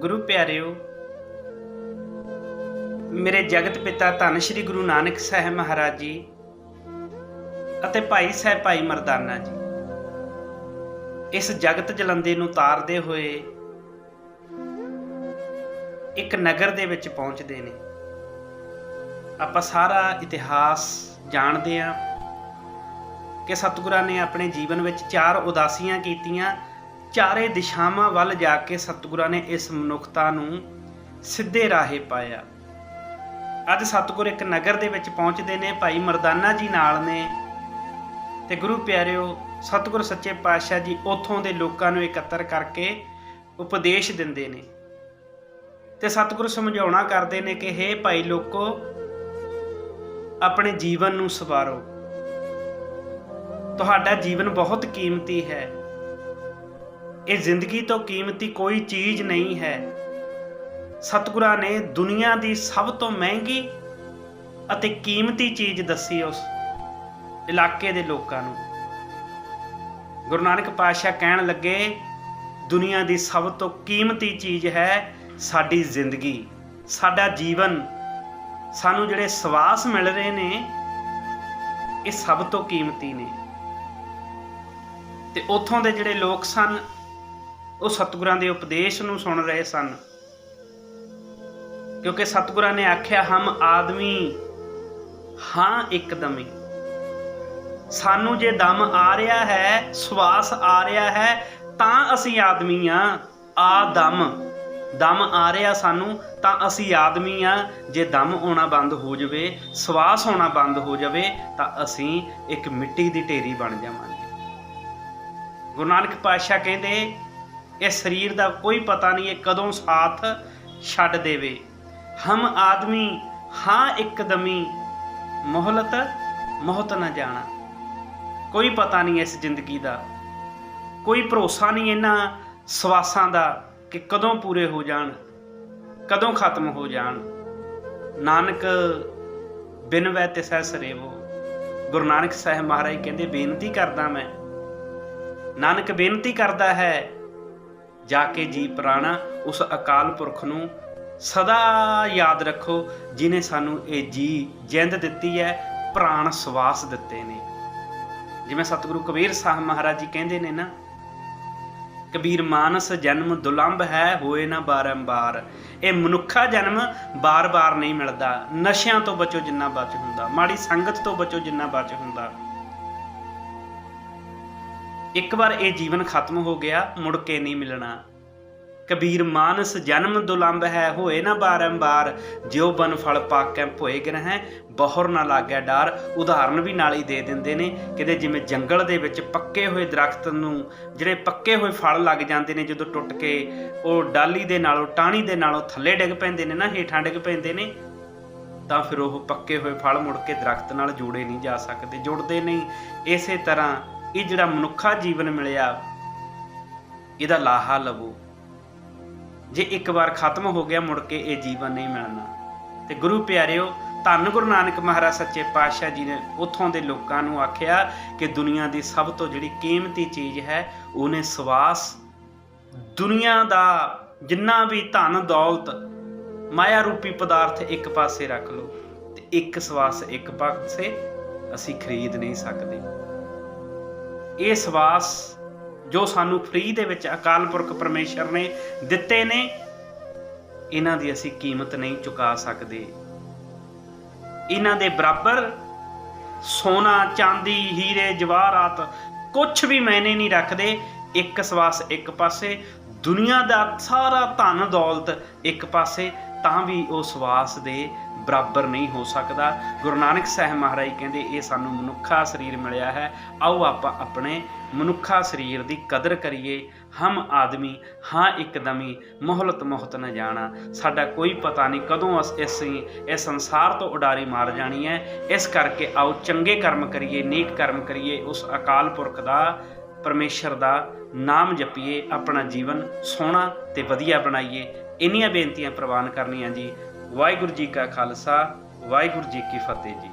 ਗੁਰੂ ਪਿਆਰਿਓ, ਮੇਰੇ ਜਗਤ ਪਿਤਾ ਧੰਨ ਸ਼੍ਰੀ ਗੁਰੂ ਨਾਨਕ ਸਾਹਿਬ ਮਹਾਰਾਜ ਜੀ ਅਤੇ ਭਾਈ ਸਾਹਿਬ ਭਾਈ ਮਰਦਾਨਾ ਜੀ, ਇਸ ਜਗਤ ਜਲੰਦੇ ਨੂੰ ਤਾਰਦੇ ਹੋਏ ਇੱਕ ਨਗਰ ਦੇ ਵਿੱਚ ਪਹੁੰਚਦੇ ਨੇ। ਆਪਾਂ ਸਾਰਾ ਇਤਿਹਾਸ ਜਾਣਦੇ ਹਾਂ ਕਿ ਸਤਿਗੁਰਾਂ ਨੇ ਆਪਣੇ ਜੀਵਨ ਵਿੱਚ ਚਾਰ ਉਦਾਸੀਆਂ ਕੀਤੀਆਂ ਚਾਰੇ ਦਿਸ਼ਾਵਾਂ ਵੱਲ ਜਾ ਕੇ ਸਤਿਗੁਰਾਂ ਨੇ ਇਸ ਮਨੁੱਖਤਾ ਨੂੰ ਸਿੱਧੇ ਰਾਹੇ ਪਾਇਆ। ਅੱਜ ਸਤਿਗੁਰ ਇੱਕ ਨਗਰ ਦੇ ਵਿੱਚ ਪਹੁੰਚਦੇ ਨੇ। ਭਾਈ ਮਰਦਾਨਾ ਜੀ ਨਾਲ ਨੇ। ਤੇ ਗੁਰੂ ਪਿਆਰਿਓ, ਸਤਿਗੁਰ ਸੱਚੇ ਪਾਤਸ਼ਾਹ ਜੀ ਉੱਥੋਂ ਦੇ ਲੋਕਾਂ ਨੂੰ ਇਕੱਤਰ ਕਰਕੇ ਉਪਦੇਸ਼ ਦਿੰਦੇ ਨੇ। ਤੇ ਸਤਿਗੁਰ ਸਮਝਾਉਣਾ ਕਰਦੇ ਨੇ ਕਿ, ਹੇ ਭਾਈ ਲੋਕੋ, ਆਪਣੇ ਜੀਵਨ ਨੂੰ ਸਵਾਰੋ। ਤੁਹਾਡਾ ਜੀਵਨ ਬਹੁਤ ਕੀਮਤੀ ਹੈ। ਇਹ ਜ਼ਿੰਦਗੀ ਤੋਂ ਕੀਮਤੀ ਕੋਈ ਚੀਜ਼ ਨਹੀਂ ਹੈ। ਸਤਿਗੁਰਾਂ ਨੇ ਦੁਨੀਆ ਦੀ ਸਭ ਤੋਂ ਮਹਿੰਗੀ ਅਤੇ ਕੀਮਤੀ ਚੀਜ਼ ਦੱਸੀ ਉਸ ਇਲਾਕੇ ਦੇ ਲੋਕਾਂ ਨੂੰ। ਗੁਰੂ ਨਾਨਕ ਪਾਤਸ਼ਾਹ ਕਹਿਣ ਲੱਗੇ, ਦੁਨੀਆ ਦੀ ਸਭ ਤੋਂ ਕੀਮਤੀ ਚੀਜ਼ ਹੈ ਸਾਡੀ ਜ਼ਿੰਦਗੀ, ਸਾਡਾ ਜੀਵਨ। ਸਾਨੂੰ ਜਿਹੜੇ ਸਵਾਸ ਮਿਲ ਰਹੇ ਨੇ, ਇਹ ਸਭ ਤੋਂ ਕੀਮਤੀ ਨੇ। ਤੇ ਉੱਥੋਂ ਦੇ ਜਿਹੜੇ ਲੋਕ ਸਨ ਉਹ ਸਤਿਗੁਰਾਂ ਦੇ ਉਪਦੇਸ਼ ਨੂੰ ਸੁਣ ਰਹੇ ਸਨ। ਕਿਉਂਕਿ ਸਤਿਗੁਰਾਂ ਨੇ ਆਖਿਆ, ਹਮ ਆਦਮੀ ਹਾਂ ਇੱਕਦਮੀ। ਸਾਨੂੰ ਜੇ ਦਮ ਆ ਰਿਹਾ ਹੈ, ਸਵਾਸ ਆ ਰਿਹਾ ਹੈ, ਤਾਂ ਅਸੀਂ ਆਦਮੀ ਆ ਆ ਦਮ। ਦਮ ਆ ਰਿਹਾ ਸਾਨੂੰ, ਤਾਂ ਅਸੀਂ ਆਦਮੀ ਆ ਜੇ ਦਮ ਆਉਣਾ ਬੰਦ ਹੋ ਜਾਵੇ, ਸਵਾਸ ਆਉਣਾ ਬੰਦ ਹੋ ਜਾਵੇ, ਤਾਂ ਅਸੀਂ ਇੱਕ ਮਿੱਟੀ ਦੀ ਢੇਰੀ ਬਣ ਜਾਵਾਂਗੇ। ਗੁਰੂ ਨਾਨਕ ਪਾਤਸ਼ਾਹ ਕਹਿੰਦੇ ਇਹ ਸਰੀਰ ਦਾ ਕੋਈ ਪਤਾ ਨਹੀਂ ਇਹ ਕਦੋਂ ਸਾਥ ਛੱਡ ਦੇਵੇ। ਹਮ ਆਦਮੀ, ਹਾਂ ਇੱਕਦਮੀ ਮੋਹਲਤ ਮੋਹਤ ਨਾ ਜਾਣਾ। ਕੋਈ ਪਤਾ ਨਹੀਂ ਇਸ ਜ਼ਿੰਦਗੀ ਦਾ। ਕੋਈ ਭਰੋਸਾ ਨਹੀਂ ਇਹਨਾਂ ਸਵਾਸਾਂ ਦਾ ਕਿ ਕਦੋਂ ਪੂਰੇ ਹੋ ਜਾਣ, ਕਦੋਂ ਖਤਮ ਹੋ ਜਾਣ। ਨਾਨਕ, ਬਿਨ ਵੈ ਤਿਸੈ ਸਰੇਵੋ। ਗੁਰੂ ਨਾਨਕ ਸਾਹਿਬ ਮਹਾਰਾਜ ਕਹਿੰਦੇ, ਬੇਨਤੀ ਕਰਦਾ ਮੈਂ। ਨਾਨਕ ਬੇਨਤੀ ਕਰਦਾ ਹੈ ਜਾ ਕੇ ਜੀ ਪ੍ਰਾਣਾ ਉਸ ਅਕਾਲ ਪੁਰਖ ਨੂੰ ਸਦਾ ਯਾਦ ਰੱਖੋ, ਜਿਨੇ ਸਾਨੂੰ ਇਹ ਜੀ ਜਿੰਦ ਦਿੱਤੀ ਹੈ, ਪ੍ਰਾਣ ਸਵਾਸ ਦਿੱਤੇ ਨੇ। ਜਿਵੇਂ ਸਤਿਗੁਰੂ ਕਬੀਰ ਸਾਹਿਬ ਮਹਾਰਾਜ ਜੀ ਕਹਿੰਦੇ ਨੇ ਨਾ, ਕਬੀਰ ਮਾਨਸ ਜਨਮ ਦੁਲੰਭ ਹੈ, ਹੋਏ ਨਾ ਬਾਰੰਬਾਰ। ਇਹ ਮਨੁੱਖਾ ਜਨਮ ਬਾਰ-ਬਾਰ ਨਹੀਂ ਮਿਲਦਾ। ਨਸ਼ਿਆਂ ਤੋਂ ਬਚੋ ਜਿੰਨਾ ਬਚ ਹੁੰਦਾ। ਮਾੜੀ ਸੰਗਤ ਤੋਂ ਬਚੋ ਜਿੰਨਾ ਬਚ ਹੁੰਦਾ। ਇੱਕ ਵਾਰ ਇਹ ਜੀਵਨ ਖਤਮ ਹੋ ਗਿਆ, ਮੁੜ ਕੇ ਨਹੀਂ ਮਿਲਣਾ। ਕਬੀਰ ਮਾਨਸ ਜਨਮ ਦੁਲੰਭ ਹੈ, ਹੋਏ ਨਾ ਬਾਰੰਬਾਰ। ਜਿਉ ਬਨ ਫਲ ਪਾਕੈ ਭੋਏ ਗ੍ਰਹਿ, ਬਹੁਰ ਨਾ ਲੱਗੈ ਡਰ। ਉਦਾਹਰਨ ਵੀ ਨਾਲ ਹੀ ਦੇ ਦਿੰਦੇ ਨੇ, ਕਿਤੇ ਜਿਵੇਂ ਜੰਗਲ ਦੇ ਵਿੱਚ ਪੱਕੇ ਹੋਏ ਦਰਖਤ ਨੂੰ, ਜਿਹੜੇ ਪੱਕੇ ਹੋਏ ਫਲ ਲੱਗ ਜਾਂਦੇ ਨੇ ਜਦੋਂ ਟੁੱਟ ਕੇ, ਉਹ ਡਾਲੀ ਦੇ ਨਾਲੋਂ ਟਾਹਣੀ ਦੇ ਨਾਲੋਂ ਥੱਲੇ ਡਿੱਗ ਪੈਂਦੇ ਨੇ ਨਾ, ਹੇਠਾਂ ਡਿੱਗ ਪੈਂਦੇ ਨੇ। ਤਾਂ ਫਿਰ ਉਹ ਪੱਕੇ ਹੋਏ ਫਲ ਮੁੜ ਕੇ ਦਰਖਤ ਨਾਲ ਜੋੜੇ ਨਹੀਂ ਜਾ ਸਕਦੇ, ਜੁੜਦੇ ਨਹੀਂ। ਇਸੇ ਤਰ੍ਹਾਂ ਇਹ ਜਿਹੜਾ ਮਨੁੱਖਾ ਜੀਵਨ ਮਿਲਿਆ, ਇਹਦਾ ਲਾਹਾ ਲਵੋ। ਜੇ ਇੱਕ ਵਾਰ ਖਤਮ ਹੋ ਗਿਆ, ਮੁੜ ਕੇ ਇਹ ਜੀਵਨ ਨਹੀਂ ਮਿਲਣਾ। ਤੇ ਗੁਰੂ ਪਿਆਰਿਓ, ਧੰਨ ਗੁਰੂ ਨਾਨਕ ਮਹਾਰਾਜ ਸੱਚੇ ਪਾਤਸ਼ਾਹ ਜੀ ਨੇ ਉੱਥੋਂ ਦੇ ਲੋਕਾਂ ਨੂੰ ਆਖਿਆ ਕਿ ਦੁਨੀਆ ਦੀ ਸਭ ਤੋਂ ਜਿਹੜੀ ਕੀਮਤੀ ਚੀਜ਼ ਹੈ, ਉਹਨੇ ਸਵਾਸ। ਦੁਨੀਆ ਦਾ ਜਿੰਨਾ ਵੀ ਧਨ ਦੌਲਤ, ਮਾਇਆ ਰੂਪੀ ਪਦਾਰਥ ਇੱਕ ਪਾਸੇ ਰੱਖ ਲਓ, ਤੇ ਇੱਕ ਸਵਾਸ ਇੱਕ ਪਾਸੇ ਅਸੀਂ ਖਰੀਦ ਨਹੀਂ ਸਕਦੇ। ਇਹ ਸਵਾਸ ਜੋ ਸਾਨੂੰ ਫ੍ਰੀ ਦੇ ਵਿੱਚ ਅਕਾਲ ਪੁਰਖ ਪਰਮੇਸ਼ਰ ਨੇ ਦਿੱਤੇ ਨੇ, ਇਹਨਾਂ ਦੀ ਅਸੀਂ ਕੀਮਤ ਨਹੀਂ ਚੁਕਾ ਸਕਦੇ। ਇਹਨਾਂ ਦੇ ਬਰਾਬਰ ਸੋਨਾ, ਚਾਂਦੀ, ਹੀਰੇ, ਜਵਾਹਰਾਤ ਕੁਝ ਵੀ ਮੈਨੇ ਨਹੀਂ ਰੱਖਦੇ, ਇੱਕ ਸਵਾਸ ਇੱਕ ਪਾਸੇ, ਦੁਨੀਆ ਦਾ ਸਾਰਾ ਧਨ ਦੌਲਤ ਇੱਕ ਪਾਸੇ ਤਾਂ ਵੀ ਉਹ ਸਵਾਸ ਦੇ ਬਰਾਬਰ ਨਹੀਂ ਹੋ ਸਕਦਾ। ਗੁਰੂ ਨਾਨਕ ਸਾਹਿਬ ਮਹਾਰਾਜ ਕਹਿੰਦੇ, ਇਹ ਸਾਨੂੰ ਮਨੁੱਖਾ ਸਰੀਰ ਮਿਲਿਆ ਹੈ। ਆਓ ਆਪਾਂ ਆਪਣੇ ਮਨੁੱਖਾ ਸਰੀਰ ਦੀ ਕਦਰ ਕਰੀਏ। ਹਮ ਆਦਮੀ, ਹਾਂ ਇੱਕਦਮੀ ਮੋਹਲਤ ਮੋਹਤ ਨਾ ਜਾਣਾ। ਸਾਡਾ ਕੋਈ ਪਤਾ ਨਹੀਂ ਕਦੋਂ ਅਸ ਅਸੀਂ ਇਸ ਸੰਸਾਰ ਤੋਂ ਉਡਾਰੀ ਮਾਰ ਜਾਣੀ ਹੈ। ਇਸ ਕਰਕੇ ਆਓ ਚੰਗੇ ਕਰਮ ਕਰੀਏ, ਨੇਕ ਕਰਮ ਕਰੀਏ। ਉਸ ਅਕਾਲ ਪੁਰਖ ਦਾ ਪਰਮੇਸ਼ਰ ਦਾ ਨਾਮ ਜਪੀਏ, ਆਪਣਾ ਜੀਵਨ ਸੋਹਣਾ ਤੇ ਵਧੀਆ ਬਣਾਈਏ। ਇੰਨੀਆਂ ਬੇਨਤੀਆਂ ਪ੍ਰਵਾਨ ਕਰਨੀਆਂ ਜੀ। ਵਾਹਿਗੁਰੂ ਜੀ ਕਾ ਖਾਲਸਾ, ਵਾਹਿਗੁਰੂ ਜੀ ਕੀ ਫਤਿਹ ਜੀ।